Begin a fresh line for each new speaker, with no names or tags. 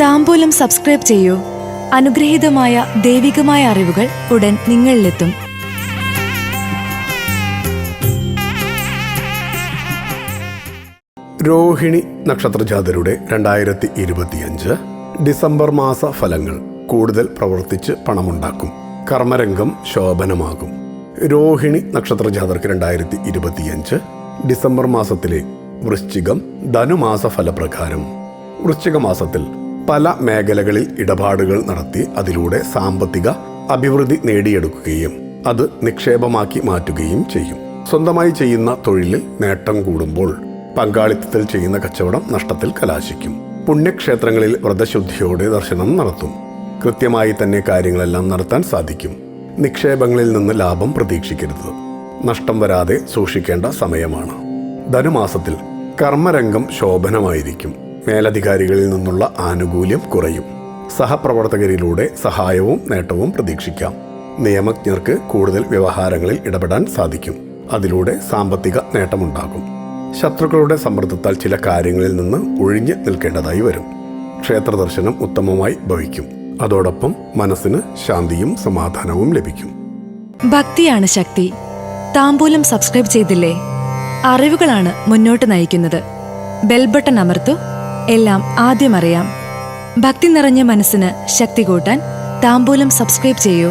താമ്പൂലം subscribe ചെയ്യൂ. അനുഗ്രഹീതമായ ദൈവികമായ അറിവുകൾ ഉടൻ നിങ്ങളിലെത്തും.
രോഹിണി നക്ഷത്രജാതരുടെ രണ്ടായിരത്തി ഇരുപത്തിയഞ്ച് ഡിസംബർ മാസ ഫലങ്ങൾ കൂടുതൽ പ്രവർത്തിച്ച് പണമുണ്ടാക്കും. കർമ്മരംഗം ശോഭനമാകും. രോഹിണി നക്ഷത്രജാതർക്ക് രണ്ടായിരത്തി ഇരുപത്തിയഞ്ച് ഡിസംബർ മാസത്തിലെ വൃശ്ചികം ധനുമാസ ഫലപ്രകാരം. വൃശ്ചിക മാസത്തിൽ പല മേഖലകളിൽ ഇടപാടുകൾ നടത്തി അതിലൂടെ സാമ്പത്തിക അഭിവൃദ്ധി നേടിയെടുക്കുകയും അത് നിക്ഷേപമാക്കി മാറ്റുകയും ചെയ്യും. സ്വന്തമായി ചെയ്യുന്ന തൊഴിലിൽ നേട്ടം കൂടുമ്പോൾ പങ്കാളിത്തത്തിൽ ചെയ്യുന്ന കച്ചവടം നഷ്ടത്തിൽ കലാശിക്കും. പുണ്യക്ഷേത്രങ്ങളിൽ വ്രതശുദ്ധിയോടെ ദർശനം നടത്തും. കൃത്യമായി തന്നെ കാര്യങ്ങളെല്ലാം നടത്താൻ സാധിക്കും. നിക്ഷേപങ്ങളിൽ നിന്ന് ലാഭം പ്രതീക്ഷിക്കരുത്. നഷ്ടം വരാതെ സൂക്ഷിക്കേണ്ട സമയമാണ്. ധനുമാസത്തിൽ കർമ്മരംഗം ശോഭനമായിരിക്കും. മേലധികാരികളിൽ നിന്നുള്ള ആനുകൂല്യം കുറയും. സഹപ്രവർത്തകരിലൂടെ സഹായവും നേട്ടവും പ്രതീക്ഷിക്കാം. നിയമജ്ഞർക്ക് കൂടുതൽ വ്യവഹാരങ്ങളിൽ ഇടപെടാൻ സാധിക്കും. അതിലൂടെ സാമ്പത്തിക നേട്ടമുണ്ടാകും. ശത്രുക്കളുടെ സമ്മർദ്ദത്താൽ ചില കാര്യങ്ങളിൽ നിന്ന് ഒഴിഞ്ഞു നിൽക്കേണ്ടതായി വരും. ക്ഷേത്ര ദർശനം ഉത്തമമായി ഭവിക്കും. അതോടൊപ്പം മനസ്സിന് ശാന്തിയും സമാധാനവും ലഭിക്കും.
ഭക്തിയാണ് ശക്തി. താമ്പൂലം സബ്സ്ക്രൈബ് ചെയ്തില്ലേ? അറിവുകളാണ് മുന്നോട്ട് നയിക്കുന്നത്. ബെൽബട്ടൺ അമർത്തു. എല്ലാം ആദ്യം അറിയാം. ഭക്തി നിറഞ്ഞ മനസ്സിന് ശക്തി കൂട്ടാൻ താംബൂലം സബ്സ്ക്രൈബ് ചെയ്യൂ.